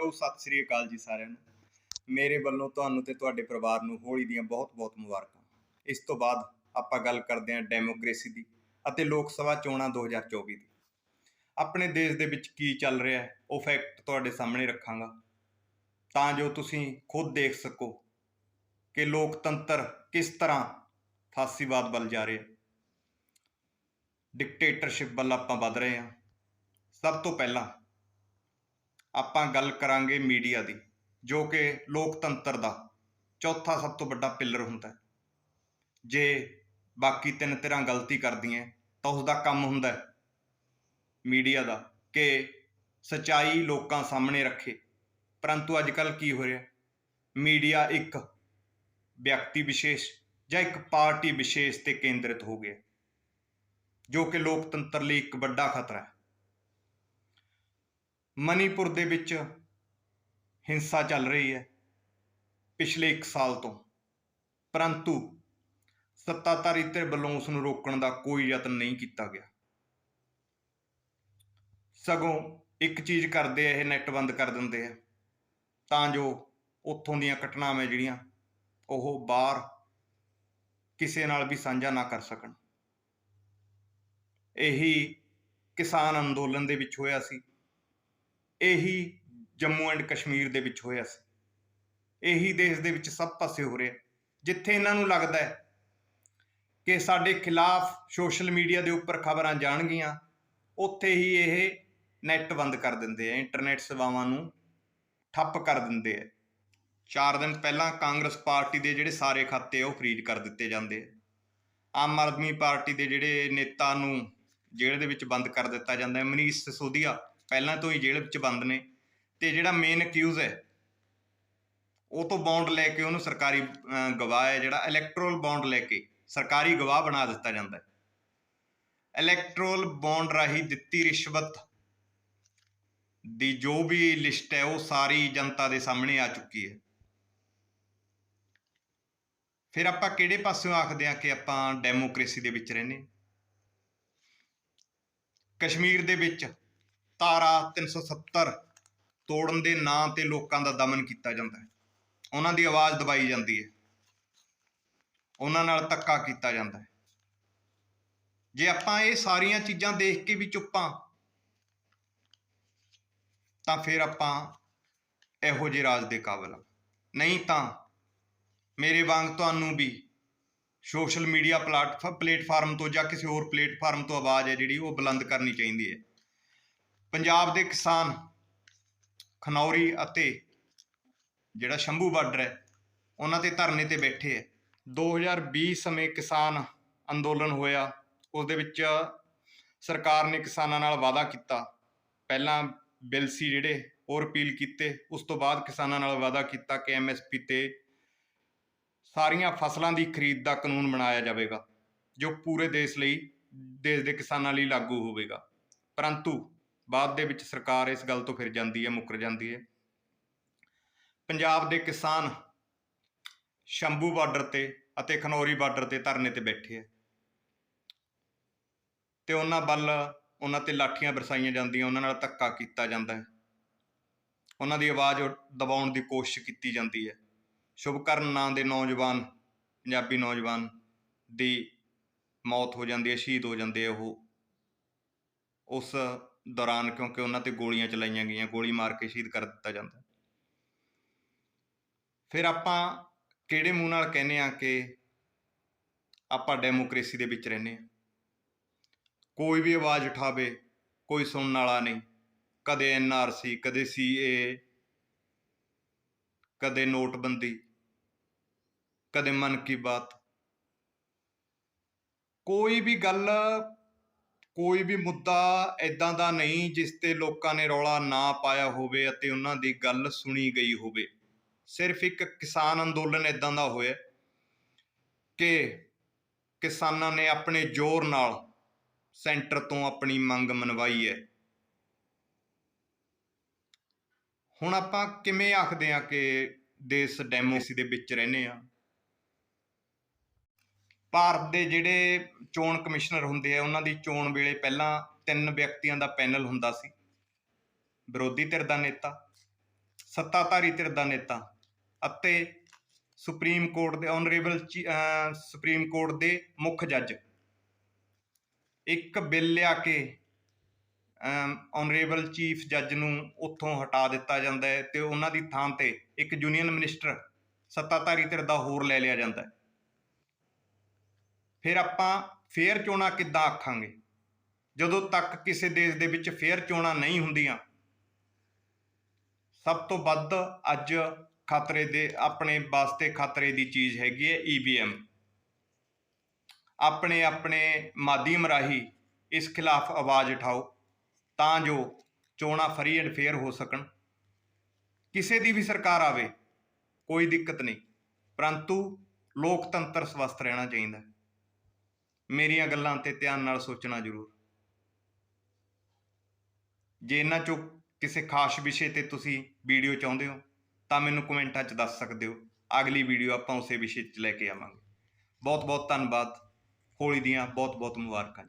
Hello Sat Sri ਅਕਾਲ ਜੀ ਸਾਰਿਆਂ ਨੂੰ। ਮੇਰੇ ਵੱਲੋਂ ਤੁਹਾਨੂੰ ਤੇ ਤੁਹਾਡੇ ਪਰਿਵਾਰ ਨੂੰ ਹੋਲੀ ਦੀਆਂ ਬਹੁਤ-ਬਹੁਤ ਮੁਬਾਰਕਾਂ। ਇਸ ਤੋਂ ਬਾਅਦ ਆਪਾਂ ਗੱਲ ਕਰਦੇ ਹਾਂ ਡੈਮੋਕ੍ਰੇਸੀ ਦੀ ਅਤੇ ਲੋਕ ਸਭਾ ਚੋਣਾਂ 2024 ਦੀ। ਆਪਣੇ ਦੇਸ਼ ਦੇ ਵਿੱਚ ਕੀ ਚੱਲ ਰਿਹਾ ਹੈ, ਉਹ ਫੈਕਟ ਤੁਹਾਡੇ ਸਾਹਮਣੇ ਰੱਖਾਂਗਾ। ਤਾਂ ਜੋ ਤੁਸੀਂ ਖੁਦ ਦੇਖ ਸਕੋ ਕਿ ਲੋਕਤੰਤਰ ਕਿਸ ਤਰ੍ਹਾਂ ਫਾਸੀਵਾਦ ਵੱਲ ਜਾ ਰਿਹਾ ਡਿਕਟੇਟਰਸ਼ਿਪ ਵੱਲ ਆਪਾਂ ਵੱਧ ਰਹੇ ਹਾਂ। ਸਭ ਤੋਂ ਪਹਿਲਾਂ ਆਪਾਂ ਗੱਲ ਕਰਾਂਗੇ ਮੀਡੀਆ ਦੀ, ਜੋ ਕਿ ਲੋਕਤੰਤਰ ਦਾ ਚੌਥਾ ਸਭ ਤੋਂ ਵੱਡਾ ਪਿੱਲਰ ਹੁੰਦਾ ਜੇ ਬਾਕੀ ਤਿੰਨ ਧਿਰਾਂ ਗਲਤੀ ਕਰਦੀਆਂ, ਤਾਂ ਉਸ ਦਾ ਕੰਮ ਹੁੰਦਾ ਮੀਡੀਆ ਦਾ ਕਿ ਸਚਾਈ ਲੋਕਾਂ ਸਾਹਮਣੇ ਰੱਖੇ। ਪਰੰਤੂ ਅੱਜ ਕੱਲ ਕੀ ਹੋ ਰਿਹਾ? ਮੀਡੀਆ ਇੱਕ ਵਿਅਕਤੀ ਵਿਸ਼ੇਸ਼ ਜਾਂ ਇੱਕ ਪਾਰਟੀ ਵਿਸ਼ੇਸ਼ ਤੇ ਕੇਂਦਰਿਤ ਹੋ ਗਿਆ, ਜੋ ਕਿ ਲੋਕਤੰਤਰ ਲਈ ਇੱਕ ਵੱਡਾ ਖਤਰਾ ਹੈ। ਮਨੀਪੁਰ ਦੇ ਵਿੱਚ ਹਿੰਸਾ ਚੱਲ ਰਹੀ ਹੈ ਪਿਛਲੇ 1 ਸਾਲ ਤੋਂ। ਪਰੰਤੂ ਸੱਤਾਧਾਰੀ ਧਿਰ ਵੱਲੋਂ ਉਸ ਨੂੰ ਰੋਕਣ ਦਾ ਕੋਈ ਯਤਨ ਨਹੀਂ ਕੀਤਾ ਗਿਆ। ਸਗੋਂ ਇੱਕ ਚੀਜ਼ ਕਰਦੇ ਆ, ਇਹ ਨੈਟ ਬੰਦ ਕਰ ਦਿੰਦੇ ਆ। ਤਾਂ ਜੋ ਉੱਥੋਂ ਦੀਆਂ ਘਟਨਾਵਾਂ ਜਿਹੜੀਆਂ, ਉਹ ਬਾਹਰ ਕਿਸੇ ਨਾਲ ਵੀ ਸਾਂਝਾ ਨਾ ਕਰ ਸਕਣ। ਇਹੀ ਕਿਸਾਨ ਅੰਦੋਲਨ ਦੇ ਵਿੱਚ ਹੋਇਆ ਸੀ। ਇਹੀ ਜੰਮੂ ਐਂਡ ਕਸ਼ਮੀਰ ਦੇ ਵਿੱਚ ਹੋਇਆ ਸੀ। ਇਹੀ ਦੇਸ਼ ਦੇ ਵਿੱਚ ਸਭ ਪਾਸੇ ਹੋ ਰਿਹਾ। ਜਿੱਥੇ ਇਹਨਾਂ ਨੂੰ ਲੱਗਦਾ ਹੈ ਕਿ ਸਾਡੇ ਖਿਲਾਫ ਸੋਸ਼ਲ ਮੀਡੀਆ ਦੇ ਉੱਪਰ ਖਬਰਾਂ ਜਾਣਗੀਆਂ, ਉੱਥੇ ਹੀ ਇਹ ਨੈਟ ਬੰਦ ਕਰ ਦਿੰਦੇ ਆ, ਇੰਟਰਨੈਟ ਸੇਵਾਵਾਂ ਨੂੰ ਠੱਪ ਕਰ ਦਿੰਦੇ ਆ। 4 ਦਿਨ ਪਹਿਲਾਂ ਕਾਂਗਰਸ ਪਾਰਟੀ ਦੇ ਜਿਹੜੇ ਸਾਰੇ ਖਾਤੇ ਉਹ ਫ੍ਰੀਜ਼ ਕਰ ਦਿੱਤੇ ਜਾਂਦੇ ਆ। ਆਮ ਆਦਮੀ ਪਾਰਟੀ ਦੇ ਜਿਹੜੇ ਨੇਤਾ ਨੂੰ ਜੇਲ੍ਹ ਦੇ ਵਿੱਚ ਬੰਦ ਕਰ ਦਿੱਤਾ ਜਾਂਦਾ ਹੈ, ਮਨੀਸ਼ ਸਿਸੋਦੀਆ ਪਹਿਲਾਂ ਤੋਂ ਹੀ ਜੇਲ੍ਹ ਵਿੱਚ ਬੰਦ ਨੇ ਤੇ ਜਿਹੜਾ ਮੇਨ ਅਕਿਊਜ਼ ਹੈ, ਉਹ ਤੋਂ ਬੌਂਡ ਲੈ ਕੇ ਉਹਨੂੰ ਸਰਕਾਰੀ ਗਵਾਹ ਹੈ ਜਿਹੜਾ ਇਲੈਕਟਰਲ ਬੌਂਡ ਲੈ ਕੇ ਸਰਕਾਰੀ ਗਵਾਹ ਬਣਾ ਦਿੱਤਾ ਜਾਂਦਾ ਹੈ। ਇਲੈਕਟਰਲ ਬੌਂਡ ਰਾਹੀਂ ਦਿੱਤੀ ਰਿਸ਼ਵਤ ਦੀ ਜੋ ਵੀ ਲਿਸਟ ਹੈ, ਉਹ ਸਾਰੀ ਜਨਤਾ ਦੇ ਸਾਹਮਣੇ ਆ ਚੁੱਕੀ ਹੈ। ਫਿਰ ਆਪਾਂ ਕਿਹੜੇ ਪਾਸਿਓਂ ਆਖਦੇ ਹਾਂ ਕਿ ਆਪਾਂ ਡੈਮੋਕ੍ਰੇਸੀ ਦੇ ਵਿੱਚ ਰਹਿੰਦੇ ਕਸ਼ਮੀਰ ਦੇ ਵਿੱਚ ਧਾਰਾ 370 ਤੋੜਨ ਦੇ ਨਾਂ ਤੇ ਲੋਕਾਂ ਦਾ ਦਮਨ ਕੀਤਾ ਜਾਂਦਾ ਹੈ। ਉਹਨਾਂ ਦੀ ਆਵਾਜ਼ ਦਬਾਈ ਜਾਂਦੀ ਹੈ। ਉਹਨਾਂ ਨਾਲ ਧੱਕਾ ਕੀਤਾ ਜਾਂਦਾ ਹੈ। ਜੇ ਆਪਾਂ ਇਹ ਸਾਰੀਆਂ ਚੀਜ਼ਾਂ ਦੇਖ ਕੇ ਵੀ ਚੁੱਪਾਂ ਤਾਂ ਫਿਰ ਆਪਾਂ ਇਹੋ ਜਿਹੇ ਰਾਜ ਦੇ ਕਾਬਲ ਹਾਂ। ਨਹੀਂ ਤਾਂ ਮੇਰੇ ਵਾਂਗ ਤੁਹਾਨੂੰ ਵੀ ਸੋਸ਼ਲ ਮੀਡੀਆ ਪਲੇਟਫਾਰਮ ਤੋਂ ਜਾਂ ਕਿਸੇ ਹੋਰ ਪਲੇਟਫਾਰਮ ਤੋਂ ਆਵਾਜ਼ ਹੈ ਜਿਹੜੀ ਉਹ ਬੁਲੰਦ ਕਰਨੀ ਚਾਹੀਦੀ ਹੈ। ਪੰਜਾਬ ਦੇ ਕਿਸਾਨ ਖਨੌਰੀ ਅਤੇ ਜਿਹੜਾ ਸ਼ੰਭੂ ਬਾਰਡਰ ਹੈ, ਉਹਨਾਂ ਤੇ ਧਰਨੇ ਤੇ ਬੈਠੇ ਹੈ। 2020 ਸਮੇਂ ਕਿਸਾਨ ਅੰਦੋਲਨ ਹੋਇਆ। ਉਸ ਦੇ ਵਿੱਚ ਸਰਕਾਰ ਨੇ ਕਿਸਾਨਾਂ ਨਾਲ ਵਾਅਦਾ ਕੀਤਾ। ਪਹਿਲਾਂ ਬਿੱਲ ਸੀ ਜਿਹੜੇ, ਉਹ ਅਪੀਲ ਕੀਤੇ। ਉਸ ਤੋਂ ਬਾਅਦ ਕਿਸਾਨਾਂ ਨਾਲ ਵਾਅਦਾ ਕੀਤਾ ਕਿ ਐਮਐਸਪੀ ਤੇ ਸਾਰੀਆਂ ਫਸਲਾਂ ਦੀ ਖਰੀਦ ਦਾ ਕਾਨੂੰਨ ਬਣਾਇਆ ਜਾਵੇਗਾ, ਜੋ ਪੂਰੇ ਦੇਸ਼ ਲਈ, ਦੇਸ਼ ਦੇ ਕਿਸਾਨਾਂ ਲਈ ਲਾਗੂ ਹੋਵੇਗਾ। ਪਰੰਤੂ ਬਾਅਦ ਦੇ ਵਿੱਚ ਸਰਕਾਰ ਇਸ ਗੱਲ ਤੋਂ ਫਿਰ ਜਾਂਦੀ ਹੈ, ਮੁੱਕਰ ਜਾਂਦੀ ਹੈ। ਪੰਜਾਬ ਦੇ ਕਿਸਾਨ ਸ਼ੰਭੂ ਬਾਰਡਰ ਤੇ ਅਤੇ ਖਨੌਰੀ ਬਾਰਡਰ ਤੇ ਧਰਨੇ ਤੇ ਬੈਠੇ ਹੈ ਤੇ ਉਹਨਾਂ ਵੱਲ ਉਹਨਾਂ ਤੇ ਲਾਠੀਆਂ ਬਰਸਾਈਆਂ ਜਾਂਦੀਆਂ, ਉਹਨਾਂ ਨਾਲ ਧੱਕਾ ਕੀਤਾ ਜਾਂਦਾ ਹੈ। ਉਹਨਾਂ ਦੀ ਆਵਾਜ਼ ਦਬਾਉਣ ਦੀ ਕੋਸ਼ਿਸ਼ ਕੀਤੀ ਜਾਂਦੀ ਹੈ। ਸ਼ੁਭਕਰਨ ਨਾਂ ਦੇ ਨੌਜਵਾਨ, ਪੰਜਾਬੀ ਨੌਜਵਾਨ ਦੀ ਮੌਤ ਹੋ ਜਾਂਦੀ ਹੈ, ਸ਼ਹੀਦ ਹੋ ਜਾਂਦੇ ਆ ਉਹ। ਉਸ ਦੌਰਾਨ ਕਿਉਂਕਿ ਉਹਨਾਂ ਤੇ ਗੋਲੀਆਂ ਚਲਾਈਆਂ ਗਈਆਂ, ਗੋਲੀ ਮਾਰ ਕੇ ਸ਼ਹੀਦ ਕਰ ਦਿੱਤਾ ਜਾਂਦਾ। ਫਿਰ ਆਪਾਂ ਕਿਹੜੇ ਮੂੰਹ ਨਾਲ ਕਹਿੰਦੇ ਆ ਕਿ ਆਪਾਂ ਡੈਮੋਕ੍ਰੇਸੀ ਦੇ ਵਿੱਚ ਰਹਿੰਦੇ ਆ ਕੋਈ ਵੀ ਆਵਾਜ਼ ਉਠਾਵੇ, ਕੋਈ ਸੁਣਨ ਵਾਲਾ ਨਹੀਂ। ਕਦੇ ਐਨਆਰਸੀ ਕਦੇ ਸੀਏ ਕਦੇ ਨੋਟਬੰਦੀ, ਕਦੇ ਮਨ ਕੀ ਬਾਤ। ਕੋਈ ਵੀ ਗੱਲ ਕੋਈ ਵੀ ਮੁੱਦਾ ਐਦਾਂ ਦਾ ਨਹੀਂ ਜਿਸ ਤੇ ਲੋਕਾਂ ਨੇ ਰੌਲਾ ਨਾ ਪਾਇਆ ਹੋਵੇ ਅਤੇ ਉਹਨਾਂ ਦੀ ਗੱਲ ਸੁਣੀ ਗਈ ਹੋਵੇ। ਸਿਰਫ ਇੱਕ ਕਿਸਾਨ ਅੰਦੋਲਨ ਐਦਾਂ ਦਾ ਹੋਇਆ ਕਿ ਕਿਸਾਨਾਂ ਨੇ ਆਪਣੇ ਜ਼ੋਰ ਨਾਲ ਸੈਂਟਰ ਤੋਂ ਆਪਣੀ ਮੰਗ ਮਨਵਾਈ ਹੈ। ਹੁਣ ਆਪਾਂ ਕਿਵੇਂ ਆਖਦੇ ਆ ਕਿ ਦੇਸ਼ ਡੈਮੋਕ੍ਰੇਸੀ ਦੇ ਵਿੱਚ ਰਹਿੰਦੇ ਆ ਭਾਰਤ ਦੇ ਜਿਹੜੇ ਚੋਣ ਕਮਿਸ਼ਨਰ ਹੁੰਦੇ ਆ, ਉਹਨਾਂ ਦੀ ਚੋਣ ਵੇਲੇ ਪਹਿਲਾਂ ਤਿੰਨ ਵਿਅਕਤੀਆਂ ਦਾ ਪੈਨਲ ਹੁੰਦਾ ਸੀ। ਵਿਰੋਧੀ ਧਿਰ ਦਾ ਨੇਤਾ, ਸੱਤਾਧਾਰੀ ਧਿਰ ਦਾ ਨੇਤਾ ਅਤੇ ਸੁਪਰੀਮ ਕੋਰਟ ਦੇ ਆਨਰੇਬਲ ਸੁਪਰੀਮ ਕੋਰਟ ਦੇ ਮੁੱਖ ਜੱਜ। ਇੱਕ ਬਿੱਲ ਲਿਆ ਕੇ ਆਨਰੇਬਲ ਚੀਫ ਜੱਜ ਨੂੰ ਉੱਥੋਂ ਹਟਾ ਦਿੱਤਾ ਜਾਂਦਾ ਹੈ ਤੇ ਉਹਨਾਂ ਦੀ ਥਾਂ ਤੇ ਇੱਕ ਯੂਨੀਅਨ ਮਿਨਿਸਟਰ ਸੱਤਾਧਾਰੀ ਧਿਰ ਦਾ ਹੋਰ ਲੈ ਲਿਆ ਜਾਂਦਾ ਹੈ। ਫਿਰ ਆਪਾਂ ਫੇਅਰ ਚੋਣਾਂ ਕਿੱਦਾਂ ਆਖਾਂਗੇ? ਜਦੋਂ ਤੱਕ ਕਿਸੇ ਦੇਸ਼ ਦੇ ਵਿੱਚ ਫੇਅਰ ਚੋਣਾਂ ਨਹੀਂ ਹੁੰਦੀਆਂ, ਸਭ ਤੋਂ ਵੱਧ ਅੱਜ ਖਤਰੇ ਦੇ, ਆਪਣੇ ਵਾਸਤੇ ਖਤਰੇ ਦੀ ਚੀਜ਼ ਹੈਗੀ ਹੈ ਈਵੀਐਮ ਆਪਣੇ ਆਪਣੇ ਮਾਧਿਅਮ ਰਾਹੀਂ ਇਸ ਖਿਲਾਫ ਆਵਾਜ਼ ਉਠਾਓ, ਤਾਂ ਜੋ ਚੋਣਾਂ ਫਰੀ ਐਂਡ ਫੇਅਰ ਹੋ ਸਕਣ। ਕਿਸੇ ਦੀ ਵੀ ਸਰਕਾਰ ਆਵੇ, ਕੋਈ ਦਿੱਕਤ ਨਹੀਂ, ਪਰੰਤੂ ਲੋਕਤੰਤਰ ਸਵਸਥ ਰਹਿਣਾ ਚਾਹੀਦਾ। ਮੇਰੀਆਂ ਗੱਲਾਂ ਤੇ ਧਿਆਨ ਨਾਲ ਸੋਚਣਾ ਜ਼ਰੂਰ। ਜੇ ਇਹਨਾਂ ਚੋਂ ਕਿਸੇ ਖਾਸ ਵਿਸ਼ੇ ਤੇ ਤੁਸੀਂ ਵੀਡੀਓ ਚਾਹੁੰਦੇ ਹੋ, ਤਾਂ ਮੈਨੂੰ ਕਮੈਂਟਾਂ 'ਚ ਦੱਸ ਸਕਦੇ ਹੋ। ਅਗਲੀ ਵੀਡੀਓ ਆਪਾਂ ਉਸੇ ਵਿਸ਼ੇ 'ਚ ਲੈ ਕੇ ਆਵਾਂਗੇ। ਬਹੁਤ ਬਹੁਤ ਧੰਨਵਾਦ। ਹੋਲੀ ਦੀਆਂ ਬਹੁਤ ਬਹੁਤ ਮੁਬਾਰਕਾਂ ਜੀ।